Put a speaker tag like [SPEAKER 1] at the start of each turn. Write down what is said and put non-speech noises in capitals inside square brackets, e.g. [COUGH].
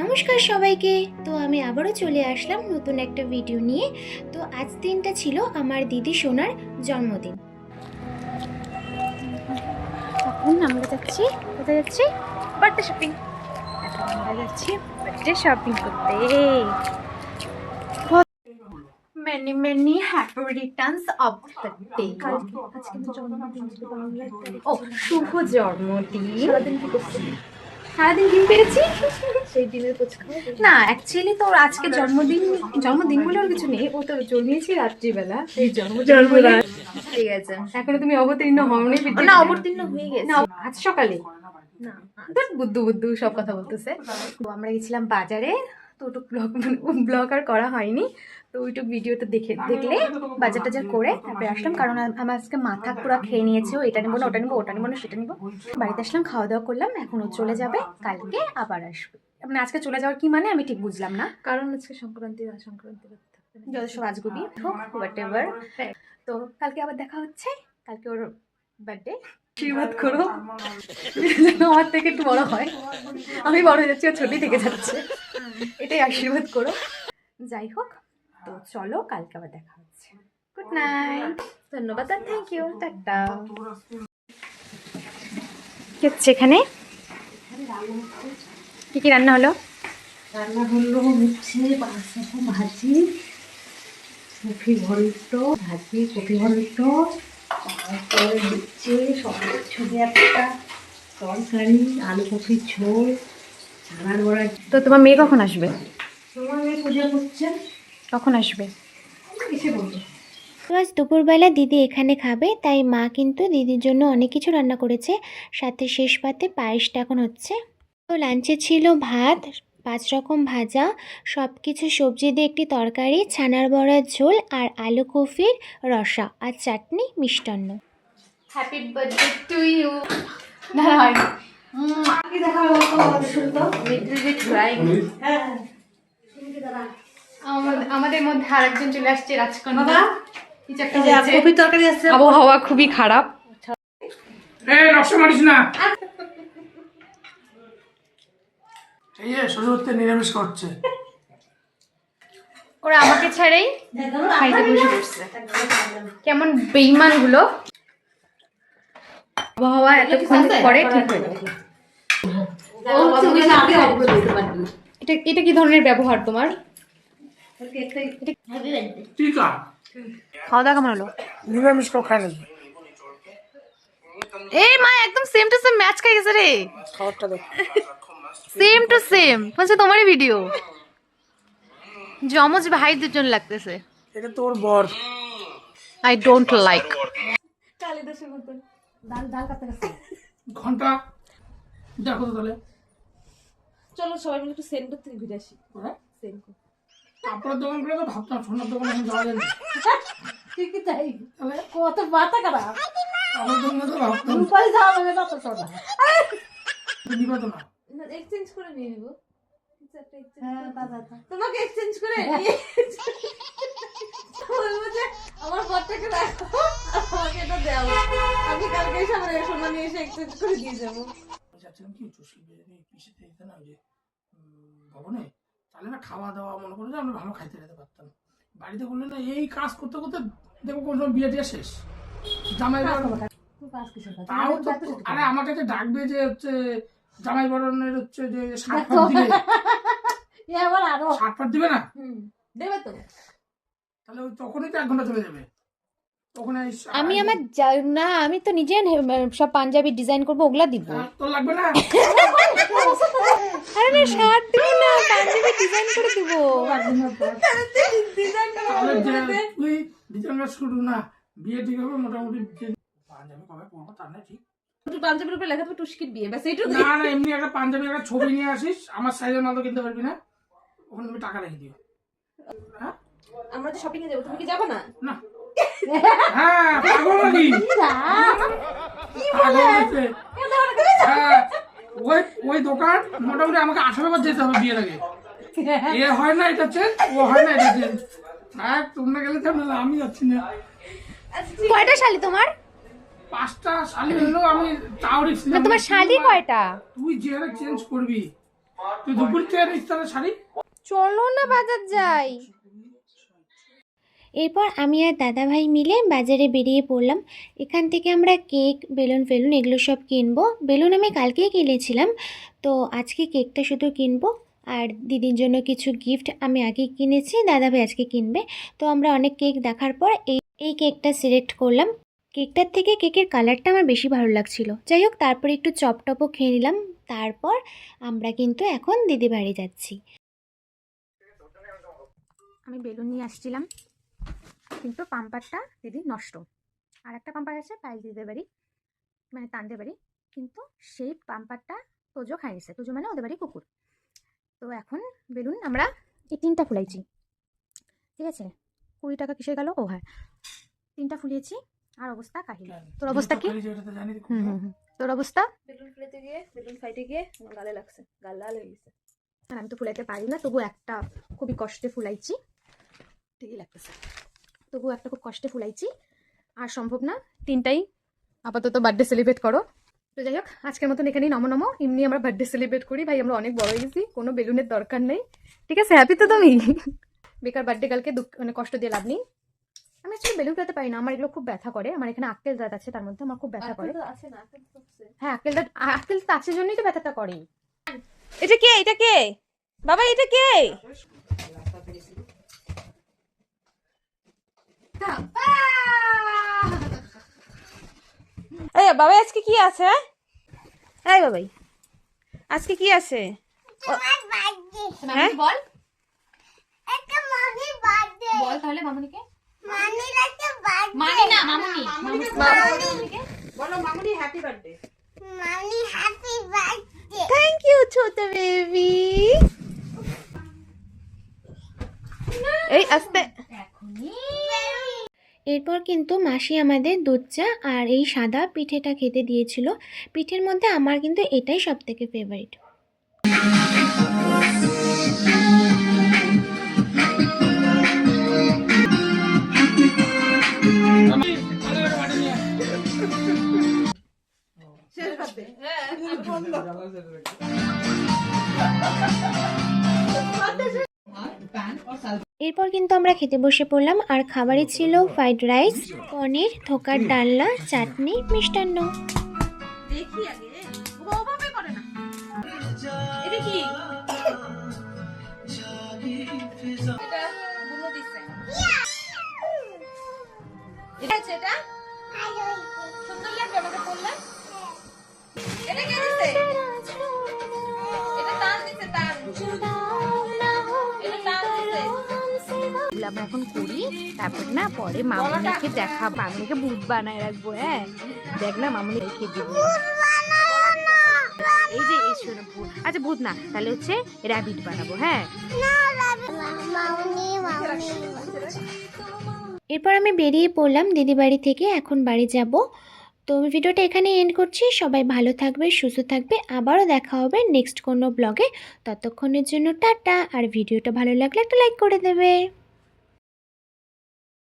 [SPEAKER 1] নমস্কার সবাইকে। তো আমি আবারও চলে আসলাম নতুন একটা ভিডিও নিয়ে। তো আজ দিনটা ছিল আমার দিদি সোনার জন্মদিন। এখন আমরা যাচ্ছি। কোথায় যাচ্ছি? বার্থডে শপিং এখন আমরা যাচ্ছি বার্থডে শপিং করতে। Many many happy returns of the day ও শুভ জন্মদিন। সারাদিন ডিম পেরেছি?
[SPEAKER 2] সেই ডিমের কোচ
[SPEAKER 1] না অ্যাকচুয়ালি তো ওর আজকে জন্মদিন জন্মদিন বলে ওর কিছু নেই। ও তো জন্মিয়েছি রাত্রিবেলা। এই জন্মদিন।
[SPEAKER 2] ঠিক আছে।
[SPEAKER 1] এখনও তুমি অবতীর্ণ হওনি
[SPEAKER 2] না অবতীর্ণ হয়ে গেছে।
[SPEAKER 1] না আজ সকালে?
[SPEAKER 2] না
[SPEAKER 1] বুদ্ধু বুদ্ধু সব কথা বলতেছে। তো আমরা গেছিলাম বাজারে। তো ওটুক ব্লগ ব্লগ আর করা হয়নি। তো ওইটুক ভিডিওতে দেখে দেখলে বাজার টাজার করে তারপরে আসলাম। কারণ আমার আজকে মাথা পুরো খেয়ে নিয়েছে ও এটা নেব না ওটা নেব ওটা নেব না সেটা নেব। বাড়িতে আসলাম খাওয়া দাওয়া করলাম এখন ও চলে যাবে কালকে আবার আসবে। মানে আজকে চলে যাওয়ার কি মানে আমি ঠিক বুঝলাম না।
[SPEAKER 2] কারণ আজকে সংক্রান্তি আর সংক্রান্তি।
[SPEAKER 1] যত সব আজগুবি হোক হোয়াট এভার তো কালকে আবার দেখা হচ্ছে কালকে ওর বার্থডে আশীর্বাদ করো। আমার থেকে একটু বড় হয়। আমি বড় হয়ে যাচ্ছি ও ছোটই থেকে যাচ্ছে। এটাই আশীর্বাদ করো। যাই হোক তো চলো কালকে আবার দেখা হচ্ছে। গুড নাইট
[SPEAKER 2] ধন্যবাদ আর থ্যাংক ইউ
[SPEAKER 1] টাটা। কি হচ্ছে এখানে? কি কি রান্না হলো?
[SPEAKER 3] রান্না হলো হচ্ছে বাঁধাকপি ভাজি কফি ঘন্ট ভাজি কফি ঘন্ট তারপরে হচ্ছে সবুজ ছবি একটা তরকারি আলু কপির ঝোল ছানার বড়া।
[SPEAKER 1] তো তোমার মেয়ে কখন আসবে?
[SPEAKER 3] তোমার মেয়ে পূজা করছে?
[SPEAKER 1] কখন আসবে?
[SPEAKER 3] বলব।
[SPEAKER 1] আজ দুপুরবেলা দিদি এখানে খাবে তাই মা কিন্তু দিদির জন্য অনেক কিছু রান্না করেছে। সাথে শেষ পাতে পায়েসটা এখন হচ্ছে। তো লাঞ্চে ছিল ভাত পাঁচ রকম ভাজা সব কিছু সবজি দিয়ে একটি তরকারি ছানার বড়ার ঝোল আর আলু কফির রসা আর চাটনি মিষ্টান্ন। হ্যাপি বার্থডে টু ইউ
[SPEAKER 3] হ্যাঁ
[SPEAKER 1] আমাদের- মধ্যে আর একজন চলে আসছে রাজকন্যা।
[SPEAKER 3] কপির তরকারি আছে।
[SPEAKER 1] আবহাওয়া খুবই খারাপ।
[SPEAKER 4] না। এই নিরামিষ করছে।
[SPEAKER 1] ওরা আমাকে ছাড়েই খাইতে বসে পড়ছে। কেমন বেইমানগুলো আবহাওয়া এতক্ষণ পরে ঠিক হয়ে এটা এটা কি ধরনের ব্যবহার তোমার? খাওয়া দাওয়া কেমন হলো?
[SPEAKER 4] নিরামিষ কেউ খায় নাকি
[SPEAKER 2] এই মা একদম সেম টু সেম ম্যাচ খাই গেছে রে।
[SPEAKER 4] খাবারটা দেখ।
[SPEAKER 2] সেম টু সেম বলছে তোমারই ভিডিও জমজ ভাই দুজন লাগতেছে।
[SPEAKER 4] এটা তোর বর।
[SPEAKER 2] আই ডোন্ট লাইক
[SPEAKER 4] ঘণ্টা। দেখো তো তাহলে।
[SPEAKER 5] চলো সবাই মিলে একটু সেন্টার থেকে ঘুরে আসি।
[SPEAKER 4] হ্যাঁ?
[SPEAKER 5] সেন্ট
[SPEAKER 4] কাপড়ের দোকান করে তো ভাবতাম সোনার দোকানে এখন যাওয়া যায় না।
[SPEAKER 3] ঠিকই তাই। কত মাথা খারাপ
[SPEAKER 4] কাপড়ের দোকানে তো ভাবতাম।
[SPEAKER 3] রূপাই যাওয়া যাবে না তো সোনা
[SPEAKER 4] দিবা তো না।
[SPEAKER 5] এক্সচেঞ্জ করে নিয়ে নিবো।
[SPEAKER 3] হ্যাঁ
[SPEAKER 5] করে-
[SPEAKER 3] দাদা দাদা।
[SPEAKER 5] তোমাকে এক্সচেঞ্জ করে নিয়ে- বলব যে আমার পরটাকে রাখো। আমাকে এটা দেও আমি কালকে এসে আমার সোনা নিয়ে এসে এক্সচেঞ্জ করে দিয়ে যাব।
[SPEAKER 4] যাচ্ছিলাম কি দিতে না যে ভবনে? তাহলে না খাওয়া দাওয়া মনে করলে যে আমরা ভালো খাইতে যেতে পারতাম। বাড়িতে বলল না এই কাজ করতে করতে দেখো কোন সময় বিয়ে টিয়ে শেষ। জামাই? তাও আরে আমাকে যে ডাকবে যে হচ্ছে জামাই বরণের হচ্ছে যে সাত ফাট দিবে। [LAUGHS] সাত পাট দিবে না?
[SPEAKER 5] দেবে তো।
[SPEAKER 4] তাহলে তখনই তো এক ঘণ্টা চলে যাবে।
[SPEAKER 1] আমি আমার না আমি তো নিজে নে- সব পাঞ্জাবি ডিজাইন করব ওগুলা দিব।
[SPEAKER 4] তোর লাগবে না?
[SPEAKER 1] আরে না শার্ট দিব না পাঞ্জাবি ডিজাইন করে দিব।
[SPEAKER 4] তুই ডিজাইনার শুরু না বিয়ে ঠিক হবে মোটামুটি যে- পাঞ্জাবি কবে পরবো তার না ঠিক।
[SPEAKER 5] পাঞ্জাবির উপরে লেখা থাকবে টুস্কির বিয়ে ব্যাস এইটুকু
[SPEAKER 4] না না এমনি একটা পাঞ্জাবি একটা ছবি নিয়ে আসিস আমার সাইজের মাল তো কিনতে পারবি না। ওখানে তুমি টাকা রেখে দিও। হ্যাঁ?
[SPEAKER 5] আমরা তো শপিং এ যাব তুমি কি যাব না?
[SPEAKER 4] না। হ্যাঁ পাগল নাকি। হ্যাঁ, ওই ওই দোকান মোটামুটি আমাকে আঠারো বার যেতে হবে বিয়ের আগে। এ হয় না এটা চেঞ্জ ও হয় না এটা চেঞ্জ। হ্যাঁ তোমরা গেলে ঝামেলা আমি যাচ্ছি না।
[SPEAKER 1] কয়টা শালি তোমার?
[SPEAKER 4] পাঁচটা শালি হলেও আমি তাও রিস্ক
[SPEAKER 1] না তোমার শালি কয়টা?
[SPEAKER 4] তুই যে চেঞ্জ করবি। তুই দুপুর থেকে নিস তাহলে শাড়ি
[SPEAKER 5] চলো না বাজার যাই।
[SPEAKER 1] এরপর আমি আর দাদাভাই মিলে বাজারে বেরিয়ে পড়লাম। এখান থেকে আমরা কেক, বেলুন ফেলুন এগুলো সব কিনবো। বেলুন আমি কালকেই কিনেছিলাম। তো আজকে কেকটা শুধু কিনবো। আর দিদির জন্য কিছু গিফট আমি আগে কিনেছি, দাদাভাই আজকে কিনবে। তো আমরা অনেক কেক দেখার পর এই এই কেকটা সিলেক্ট করলাম। কেকটার থেকে কেকের কালারটা আমার বেশি ভালো লাগছিল। যাই হোক, তারপরে একটু চপ টপও খেয়ে নিলাম। তারপর আমরা কিন্তু এখন দিদি বাড়ি যাচ্ছি। আমি বেলুন নিয়ে আসছিলাম। কিন্তু পাম্পারটা দিদি নষ্ট। আর একটা পাম্পার আছে পাইল দিতে বাড়ি মানে তানদের বাড়ি কিন্তু সেই পাম্পারটা তোজো খাই নিছে। তোজো মানে ওদের বাড়ি কুকুর। তো এখন বেলুন আমরা এই তিনটা ফুলাইছি। ঠিক আছে? কুড়ি টাকা কিসের গেল? ও হ্যাঁ। তিনটা ফুলিয়েছি আর অবস্থা কাহিল। তোর অবস্থা কি। তোর অবস্থা?
[SPEAKER 5] বেলুন ফুলেতে গিয়ে বেলুন ফাইটে গিয়ে আমার গালে লাগছে গাল লাল হয়ে গেছে।
[SPEAKER 1] আর আমি তো ফুলাইতে পারি না তবু একটা খুবই কষ্টে ফুলাইছি। ঠিকই লাগতেছে। তবু একটা খুব কষ্টে ফুলাইছি। আর সম্ভব না তিনটাই আপাতত বার্থডে সেলিব্রেট করো। তো যাই হোক আজকের মতন এখানেই নমো নমো। এমনি আমরা বার্থডে সেলিব্রেট করি ভাই আমরা অনেক বড় হয়ে গেছি কোনো বেলুনের দরকার নেই। ঠিক আছে হ্যাপি তো তুমি? বেকার বার্থডে কালকে দুঃখ মানে কষ্ট দিয়ে লাভ নেই। আমি আসলে বেলুন ফেলতে পারি না আমার এগুলো খুব ব্যথা করে। আমার এখানে আক্কেল দাঁত আছে তার মধ্যে আমার খুব ব্যথা করে। হ্যাঁ আক্কেল দাঁত আক্কেল দাঁত আছে জন্যই তো ব্যথাটা করে
[SPEAKER 5] এটা কে? এটা কে? বাবা এটা কে? [LAUGHS] এই বাবা আজকে কি আছে? এই বাবাই আজকে কি আছে? হ্যাঁ
[SPEAKER 1] বল। বল তাহলে মামুনিকে। মানি না মামুনি
[SPEAKER 5] বলো। মামুনি হ্যাপি বার্থডে
[SPEAKER 1] থ্যাংক ইউ ছোট বেবি
[SPEAKER 5] এই আস্তে
[SPEAKER 1] এরপর কিন্তু মাসি আমাদের দুধ চা আর এই সাদা পিঠেটা খেতে দিয়েছিল। পিঠের মধ্যে আমার কিন্তু এটাই সব থেকে ফেভারিট এরপর কিন্তু আমরা খেতে বসে পড়লাম, আর খাবারে ছিল ফ্রাইড রাইস পনির থোকার ডালনা, চাটনি, মিষ্টান্ন।
[SPEAKER 5] দেখি আগে। করে না। এটা কি? এটা কে দিছে? এটা টান দিছে টান
[SPEAKER 1] এগুলো এখন করি। তারপর না, পরে মামুনিকে দেখা মামুনিকে ভূত বানায় রাখব হ্যাঁ? দেখ না, মামুনি রেখে দিব। এই যে, এই শোনো, ভূত। আচ্ছা ভূত না, তাহলে হচ্ছে র্যাবিট বানাবো হ্যাঁ? এরপর আমি বেরিয়ে পড়লাম দিদি বাড়ি থেকে, এখন বাড়ি যাব। তো ভিডিওটা এখানে এন্ড করছি। সবাই ভালো থাকবে, সুস্থ থাকবে। আবারও দেখা হবে নেক্সট কোনো ব্লগে ততক্ষণের জন্য টাটা। আর ভিডিওটা ভালো লাগলে একটা লাইক করে দেবে।